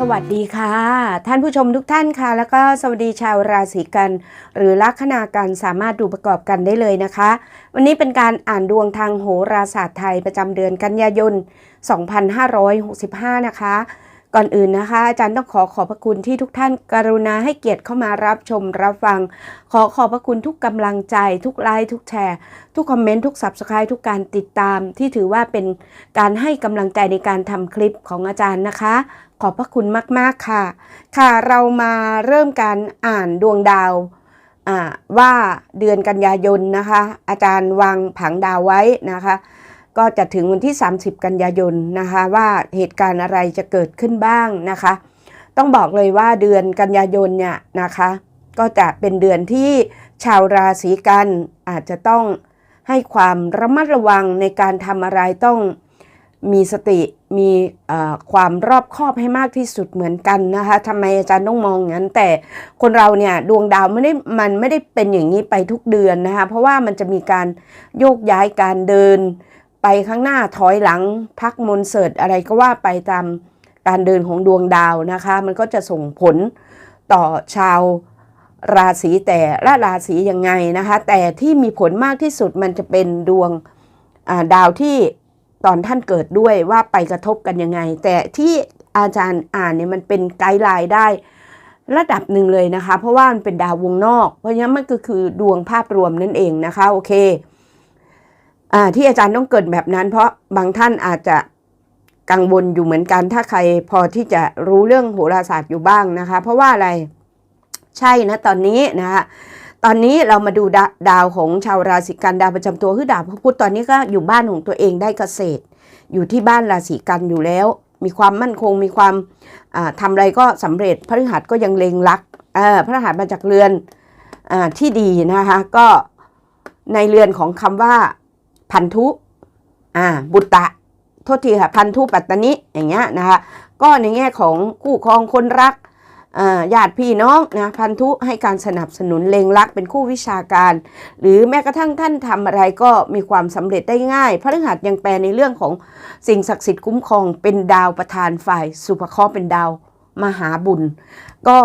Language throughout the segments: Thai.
สวัสดีค่ะ ท่านผู้ชมทุกท่านค่ะ แล้วก็สวัสดีชาวราศีกัน หรือลัคนากันสามารถดูประกอบกันได้เลยนะคะ วันนี้เป็นการอ่านดวงทางโหราศาสตร์ไทยประจำเดือนกันยายน 2565 นะคะ ก่อนอื่นนะคะ อาจารย์ต้องขอขอบพระคุณที่ทุกท่านกรุณาให้เกียรติเข้ามารับชมรับฟัง ขอขอบพระคุณทุกกำลังใจ ทุกไลค์ทุกแชร์ ทุกคอมเมนต์ทุก subscribe ทุกการติดตาม ที่ถือว่าเป็นการให้กำลังใจในการทำคลิปของอาจารย์นะคะ ขอบพระคุณมากๆค่ะ ค่ะเรามาเริ่มการอ่านดวงดาวว่าเดือนกันยายนนะคะ อาจารย์วางผังดาวไว้นะคะ ก็จะถึงวันที่ 30 กันยายนนะคะว่าเหตุการณ์อะไรจะเกิดขึ้นบ้างนะคะ ต้องบอกเลยว่าเดือนกันยายนเนี่ยนะคะ ก็จะเป็นเดือนที่ชาวราศีกันอาจจะต้องให้ความระมัดระวังในการทำอะไรต้องมีสติมีความรอบคอบให้มากที่สุดเหมือนกันนะคะทำไมอาจารย์ต้องมองงั้น แต่คนเราเนี่ยดวงดาวไม่ได้มันไม่ได้เป็นอย่างนี้ไปทุกเดือนนะคะเพราะว่ามันจะมีการโยกย้ายการเดิน ไปข้างหน้าถอยหลังพักมนเสิร์ตอะไรก็ว่าไปตามการเดินของดวงดาวนะคะ มันก็จะส่งผลต่อชาวราศีแต่ละราศียังไงนะคะ แต่ที่มีผลมากที่สุดมันจะเป็นดวงาดาวที่ตอนท่านเกิดด้วยว่าไปกระทบกันยังไง แต่ที่อาจารย์อ่านเนี่ยมันเป็นไกด์ไลน์ได้ระดับหนึ่งเลยนะคะ เพราะว่ามันเป็นดาววงนอก เพราะฉะนั้นมันก็คือดวงภาพรวมนั่นเองนะคะ โอเค ที่อาจารย์ต้องเกิดแบบนั้น เพราะบางท่านอาจจะกังวลอยู่เหมือนกัน ถ้าใครพอที่จะรู้เรื่องโหราศาสตร์อยู่บ้างนะคะ เพราะว่าอะไรใช่นะตอนนี้นะคะตอนนี้เรามาดูดาดาวของชาวราศีกันดาวประจำตัวคือดาวพระพุธตอนนี้ก็อยู่บ้านของตัวเองได้เกษตร อยู่ที่บ้านราศีกันอยู่แล้ว มีความมั่นคงมีความอ่าทำอะไรก็สำเร็จพระฤหัสก็ยังเลงลักเออพฤหัสมาจากเรือนอที่ดีนะคะก็ในเรือนของคำว่า พันธุ อ่า บุตะ โทษทีค่ะ พันธุปัตตนิอย่างเงี้ยนะคะ ก็ในแง่ของคู่ครองคนรักอ่าญาติพี่น้องนะพันธุให้การสนับสนุนเลงรักเป็นคู่วิชาการ หรือแม้กระทั่งท่านทำอะไรก็มีความสำเร็จได้ง่าย พระฤหัสยังแปลในเรื่องของสิ่งศักดิ์สิทธิ์คุ้มครองเป็นดาวประธานฝ่ายสุภเคราะห์เป็นดาวมหาบุญ ก็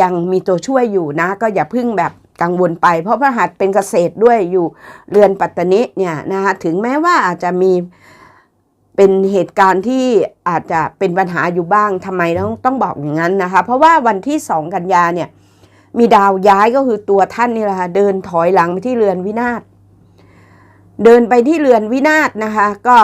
ยังมีตัวช่วยอยู่นะ ก็อย่าพึ่งแบบ กังวลไป เพราะพระหัสเป็นเกษตรด้วยอยู่เรือนปัตตนิเนี่ยนะคะถึงแม้ว่าอาจจะมีเป็นเหตุการณ์ที่อาจจะเป็นปัญหาอยู่บ้างทำไมต้องต้องบอกอย่างนั้นนะคะ เพราะว่าวันที่สองกันยาเนี่ยมีดาวย้ายก็คือตัวท่านนี่แหละค่ะเดินถอยหลังไปที่เรือนวินาศเดินไปที่เรือนวินาศนะคะ ก็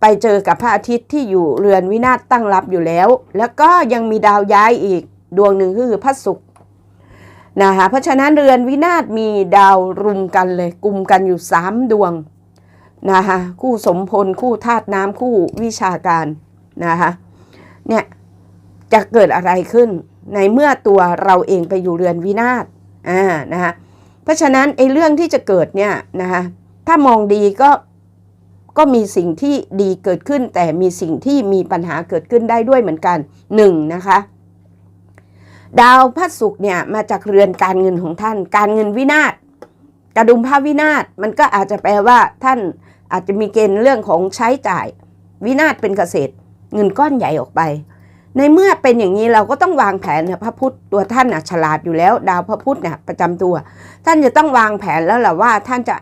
ไปเจอกับพระอาทิตย์ที่อยู่เรือนวินาศตั้งรับอยู่แล้ว แล้วก็ยังมีดาวย้ายอีกดวงหนึ่งก็คือพระศุกร์ นะคะเพราะฉะนั้นเรือนวินาศมีดาวรุมกันเลยกลุ่มกันอยู่สามดวงนะคะคู่สมพลคู่ธาตุน้ำคู่วิชาการนะคะเนี่ยจะเกิดอะไรขึ้นในเมื่อตัวเราเองไปอยู่เรือนวินาศอ่านะคะเพราะฉะนั้นไอ้เรื่องที่จะเกิดเนี่ยนะคะถ้ามองดีก็ก็มีสิ่งที่ดีเกิดขึ้น แต่มีสิ่งที่มีปัญหาเกิดขึ้นได้ด้วยเหมือนกันหนึ่งนะคะ ดาวพระศุกร์เนี่ยมาจากเรือนการเงินของท่าน การเงินวินาศกระดุมพระวินาศมันก็อาจจะแปลว่าท่านอาจจะมีเกณฑ์เรื่องของใช้จ่าย วินาศเป็นเกษตร เงินก้อนใหญ่ออกไป ในเมื่อเป็นอย่างนี้เราก็ต้องวางแผนเนี่ยพระพุธตัวท่านนะฉลาดอยู่แล้ว ดาวพระพุธเนี่ยประจำตัว ท่านจะต้องวางแผนแล้วแหละว่าท่านจะ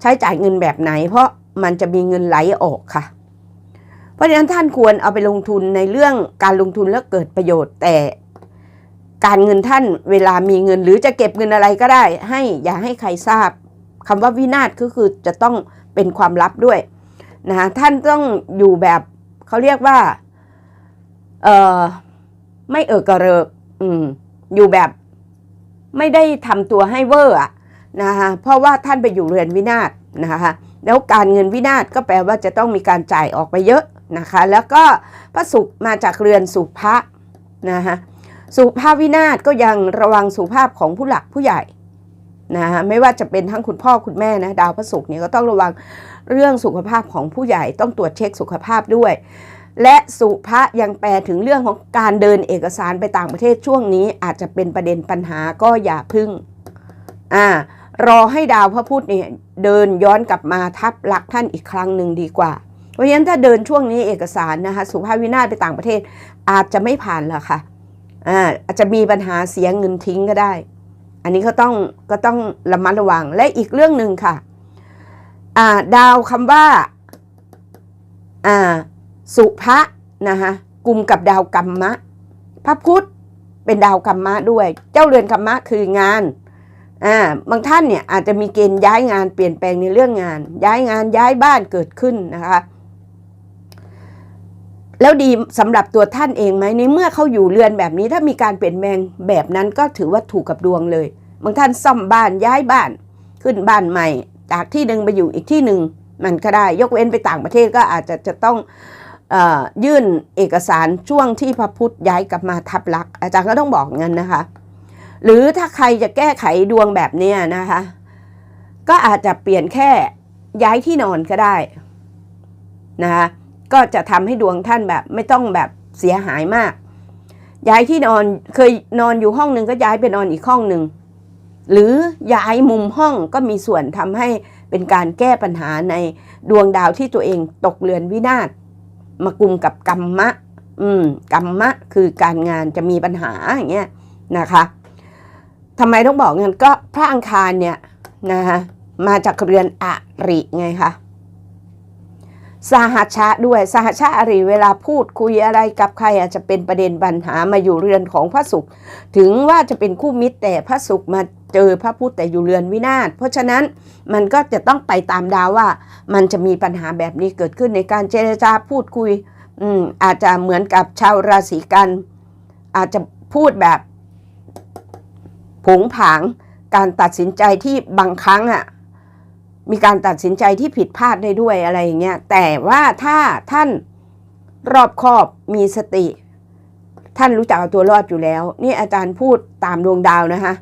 ใช้จ่ายเงินแบบไหน เพราะมันจะมีเงินไหลออกค่ะ เพราะฉะนั้นท่านควรเอาไปลงทุนในเรื่องการลงทุนแล้วเกิดประโยชน์แต่ การเงินท่านเวลามีเงินหรือจะเก็บเงินอะไรก็ได้ ให้อย่าให้ใครทราบคำว่าวินาศก็คือจะต้องเป็นความลับด้วยนะคะท่านต้องอยู่แบบเขาเรียกว่าเออไม่เออกระเริกอืมอยู่แบบไม่ได้ทำตัวให้เวอร์อะนะคะเพราะว่าท่านไปอยู่เรือนวินาศนะคะแล้วการเงินวินาศก็แปลว่าจะต้องมีการจ่ายออกไปเยอะนะคะ แล้วก็พระศุกร์มาจากเรือนสุภะนะคะ สุภาพวินาศก็ยังระวังสุขภาพของผู้หลักผู้ใหญ่นะฮะไม่ว่าจะเป็นทั้งคุณพ่อคุณแม่นะดาวพระศุกร์เนี่ยก็ต้องระวังเรื่องสุขภาพของผู้ใหญ่ต้องตรวจเช็คสุขภาพด้วย และสุภะยังแปลถึงเรื่องของการเดินเอกสารไปต่างประเทศช่วงนี้ อาจจะเป็นประเด็นปัญหาก็อย่าพึ่งอ่ารอให้ดาวพระพุธเนี่ยเดินย้อนกลับมาทับหลักท่านอีกครั้งหนึ่งดีกว่าเพราะฉะนั้นถ้าเดินช่วงนี้เอกสารนะคะสุภาพวินาศไปต่างประเทศอาจจะไม่ผ่านหรอกค่ะ อ่าอาจจะมีปัญหาเสียเงินทิ้งก็ได้ อันนี้ก็ต้องก็ต้องระมัดระวังและอีกเรื่องหนึ่งค่ะอ่าดาวคำว่าอ่าสุภะนะคะกลุ่มกับดาวกรรมะ พระพุธเป็นดาวกรรมะด้วย เจ้าเรือนกรรมะคืองานอ่าบางท่านเนี่ยอาจจะมีเกณฑ์ย้ายงานเปลี่ยนแปลงในเรื่องงาน ย้ายงานย้ายบ้านเกิดขึ้นนะคะ แล้วดีสำหรับตัวท่านเองไหมในเมื่อเขาอยู่เรือนแบบนี้ถ้ามีการเปลี่ยนแปลงแบบนั้นก็ถือว่าถูกกับดวงเลย บางท่านซ่อมบ้านย้ายบ้าน ขึ้นบ้านใหม่ จากที่หนึ่งไปอยู่อีกที่หนึ่งมันก็ได้ยกเว้นไปต่างประเทศก็อาจจะจะต้องอยื่นเอกสารช่วงที่พระพุทธย้ายกลับมาทับลัก อาจารย์ก็ต้องบอกเงั้นนะคะ หรือถ้าใครจะแก้ไขดวงแบบนี้นะคะ ก็อาจจะเปลี่ยนแค่ย้ายที่นอนก็ได้นะคะ ก็จะทำให้ดวงท่านแบบไม่ต้องแบบเสียหายมาก ย้ายที่นอนเคยนอนอยู่ห้องหนึ่งก็ย้ายไปนอนอีกห้องหนึ่งหรือย้ายมุมห้องก็มีส่วนทำให้เป็นการแก้ปัญหาในดวงดาวที่ตัวเองตกเรือนวินาศมากุมกับกรรมะ อืมกรรมะคือการงานจะมีปัญหาอย่างเงี้ยนะคะทำไมต้องบอกงั้นก็พระอังคารเนี่ยนะคะมาจากเรือนอริไงคะ สหัชชะด้วยสหัชชะอริเวลาพูดคุยอะไรกับใครอาจจะเป็นประเด็นปัญหามาอยู่เรือนของพระศุกร์ถึงว่าจะเป็นคู่มิตรแต่พระศุกร์มาเจอพระพุธแต่อยู่เรือนวินาศเพราะฉะนั้นมันก็จะต้องไปตามดาวว่า มันจะมีปัญหาแบบนี้เกิดขึ้นในการเจรจาพูดคุยอืมอาจจะเหมือนกับชาวราศีกัน อาจจะพูดแบบผงผางการตัดสินใจที่บางครั้งอะ มีการตัดสินใจที่ผิดพลาดได้ด้วยอะไรอย่างเงี้ยแต่ว่าถ้าท่านรอบคอบมีสติ ท่านรู้จักเอาตัวรอดอยู่แล้ว นี่อาจารย์พูดตามดวงดาวนะคะ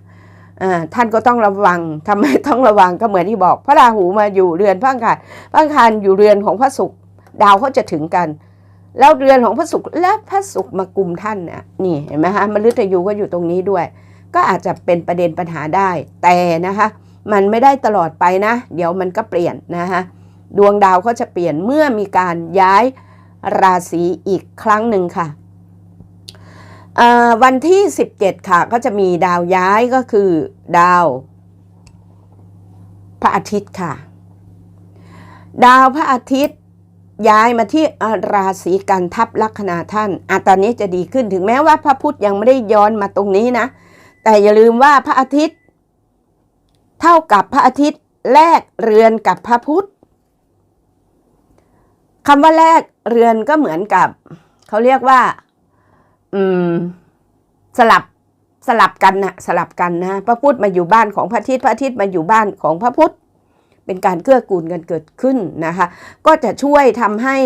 ท่านก็ต้องระวังทำไมต้องระวังก็เหมือนที่บอก พระราหูมาอยู่เรือนพระอังคารพระอังคารอยู่เรือนของพระศุกร์ดาวเขาจะถึงกัน แล้วเรือนของพระศุกร์และพระศุกร์มากลุ่มท่านนี่ยนี่เห็นไหมคะมฤตยูก็อยู่ตรงนี้ด้วย ก็อาจจะเป็นประเด็นปัญหาได้แต่นะคะ มันไม่ได้ตลอดไปนะ เดี๋ยวมันก็เปลี่ยนนะคะดวงดาวก็จะเปลี่ยนเมื่อมีการย้ายราศีอีกครั้งหนึ่งค่ะอ่อวันที่ 17 ค่ะ ก็จะมีดาวย้ายก็คือดาว พระอาทิตย์ค่ะ ดาวพระอาทิตย์ย้ายมาที่ราศีกันทับลัคนาท่านอะตอนนี้จะดีขึ้นถึงแม้ว่าพระพุธยังไม่ได้ย้อนมาตรงนี้นะ แต่อย่าลืมว่าพระอาทิตย์ เท่ากับพระอาทิตย์แลกเรือนกับพระพุธคำว่าแลกเรือนก็เหมือนกับ เขาเรียกว่า อืม สลับสลับกันนะสลับกันนะพระพุธมาอยู่บ้านของพระอาทิตย์พระอาทิตย์มาอยู่บ้านของพระพุธเป็นการเกื้อกูลกันเกิดขึ้นนะคะ ก็จะช่วยทำให้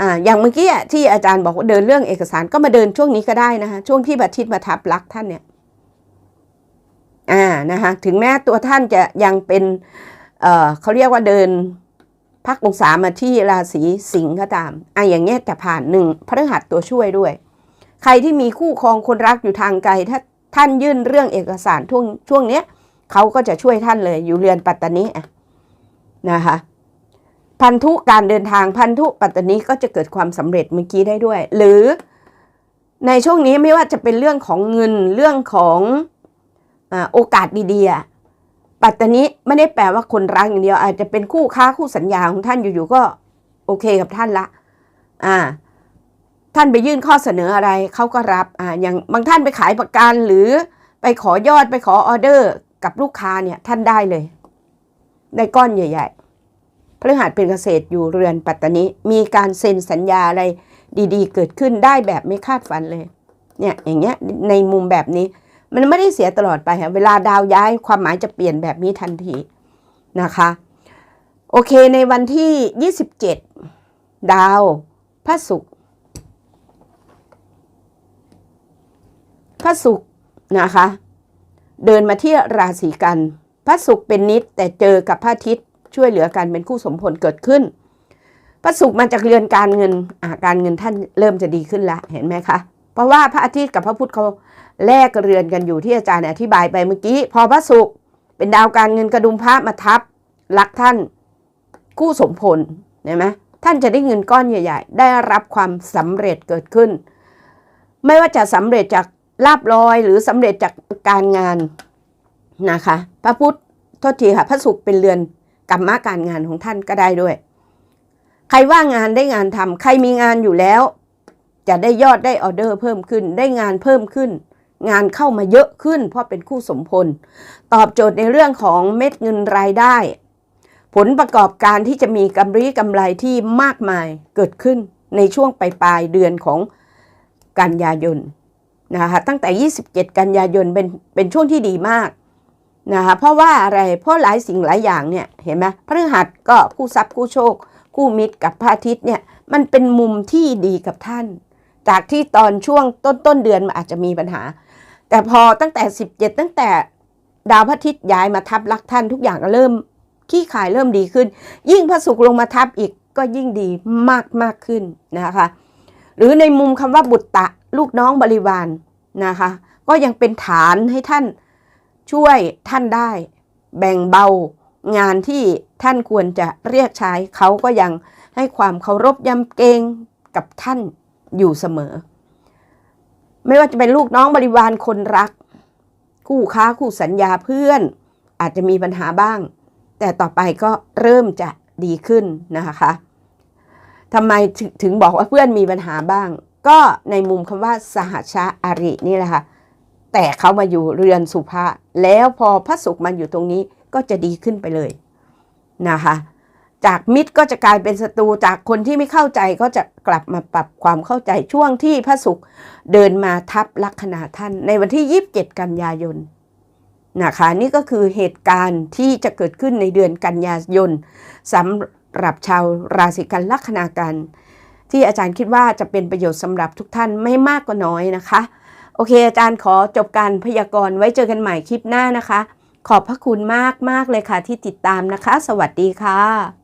อ่าอย่างเมื่อกี้ที่อาจารย์บอกว่าเดินเรื่องเอกสารก็มาเดินช่วงนี้ก็ได้นะคะช่วงที่พระอาทิตย์มาทับลักท่านเนี่ย อ่านะคะถึงแม้ตัวท่านจะยังเป็นเอ่อเขาเรียกว่าเดินพักองศามาที่ราศีสิงห์ก็ตามอะอย่างเงี้ยจะผ่านหนึ่งพฤหัสตัวช่วยด้วย ใครที่มีคู่ครองคนรักอยู่ทางไกลถ้าท่านยื่นเรื่องเอกสารช่วงช่วงเนี้ยเขาก็จะช่วยท่านเลยอยู่เรือนปัตตานีอะนะคะพันธุการเดินทางพันธุปัตตานีก็จะเกิดความสำเร็จเมื่อกี้ได้ด้วย หรือในช่วงนี้ไม่ว่าจะเป็นเรื่องของเงินเรื่องของ โอกาสดีๆ ปัตตานีไม่ได้แปลว่าคนรักอย่างเดียว อาจจะเป็นคู่ค้าคู่สัญญาของท่านอยู่ๆก็โอเคกับท่านละ อ่า ท่านไปยื่นข้อเสนออะไรเขาก็รับ อ่า อย่างบางท่านไปขายประกันหรือไปขอยอดไปขอออเดอร์กับลูกค้าเนี่ยท่านได้เลย ได้ก้อนใหญ่ ๆ พฤหัสเป็นเกษตรอยู่เรือนปัตตานีมีการเซ็นสัญญาอะไรดีๆ เกิดขึ้นได้แบบไม่คาดฝันเลย เนี่ยอย่างเงี้ยในมุมแบบนี้ มันไม่ได้เสียตลอดไปค่ะเวลาดาวย้ายความหมายจะเปลี่ยนแบบนี้ทันทีนะคะ โอเคในวันที่ 27 ดาวพระศุกร์พระศุกร์นะคะ เดินมาที่ราศีกัน พระศุกร์เป็นนิดแต่เจอกับพระอาทิตย์ช่วยเหลือกันเป็นคู่สมผลเกิดขึ้น พระศุกร์มาจากเรือนการเงินอาการเงินท่านเริ่มจะดีขึ้นละเห็นไหมคะ เพราะว่าพระอาทิตย์กับพระพุธเขา แลกเรือนกันอยู่ที่อาจารย์อธิบายไปเมื่อกี้ พอพระศุกร์เป็นดาวการเงินกระดุมพระมาทับลักท่านคู่สมผลเห็นไหมท่านจะได้เงินก้อนใหญ่ ๆ ได้รับความสำเร็จเกิดขึ้น ไม่ว่าจะสำเร็จจากลาบลอยหรือสำเร็จจากการงานนะคะ พระพุทธโทษทีค่ะพระศุกร์เป็นเรือนกรรมะการงานของท่านก็ได้ด้วย ใครว่างงานได้งานทำใครมีงานอยู่แล้ว จะได้ยอดได้ออเดอร์เพิ่มขึ้นได้งานเพิ่มขึ้น งานเข้ามาเยอะขึ้นเพราะเป็นคู่สมพล ตอบโจทย์ในเรื่องของเม็ดเงินรายได้ ผลประกอบการที่จะมีกำไรกำไรที่มากมายเกิดขึ้นในช่วงปลายๆเดือนของกันยายนนะคะตั้งแต่ 27 กันยายนเป็นเป็นช่วงที่ดีมากนะคะเพราะว่าอะไรเพราะหลายสิ่งหลายอย่างเนี่ยเห็นไหมพฤหัสก็คู่ทรัพย์คู่โชค คู่มิตรกับพระอาทิตย์เนี่ยมันเป็นมุมที่ดีกับท่าน จากที่ตอนช่วงต้นต้นเดือนมันอาจจะมีปัญหา แต่พอตั้งแต่ 17 ตั้งแต่ดาวพระอาทิตย์ย้ายมาทับลักท่านทุกอย่างก็เริ่มขี้ขายเริ่มดีขึ้น ยิ่งพระศุกร์ลงมาทับอีกก็ยิ่งดีมากมากขึ้นนะคะ หรือในมุมคำว่าบุตรตะลูกน้องบริวารนะคะ ก็ยังเป็นฐานให้ท่านช่วยท่านได้ แบ่งเบางานที่ท่านควรจะเรียกใช้เขาก็ยังให้ความเคารพยำเกรงกับท่านอยู่เสมอ ไม่ว่าจะเป็นลูกน้องบริวารคนรัก คู่ค้าคู่สัญญาเพื่อน อาจจะมีปัญหาบ้าง แต่ต่อไปก็เริ่มจะดีขึ้นนะคะทำไมถึงบอกว่าเพื่อนมีปัญหาบ้าง ก็ในมุมคำว่าสหชาอารินี่แหละค่ะแต่เขามาอยู่เรือนสุภาแล้วพอพระศุกร์มันอยู่ตรงนี้ก็จะดีขึ้นไปเลยนะคะ จากมิตรก็จะกลายเป็นศัตรูจากคนที่ไม่เข้าใจก็จะกลับมาปรับความเข้าใจช่วงที่พระศุกร์เดินมาทับลัคนาท่าน ในวันที่ 27 กันยายนนะคะนี่ก็คือเหตุการณ์ที่จะเกิดขึ้นในเดือนกันยายนสำหรับชาวราศีกันลัคนากัน ที่อาจารย์คิดว่าจะเป็นประโยชน์สำหรับทุกท่านไม่มากก็น้อยนะคะ โอเค อาจารย์ขอจบการพยากรณ์ไว้เจอกันใหม่คลิปหน้านะคะ ขอบพระคุณมากมากเลยค่ะที่ติดตามนะคะ สวัสดีค่ะ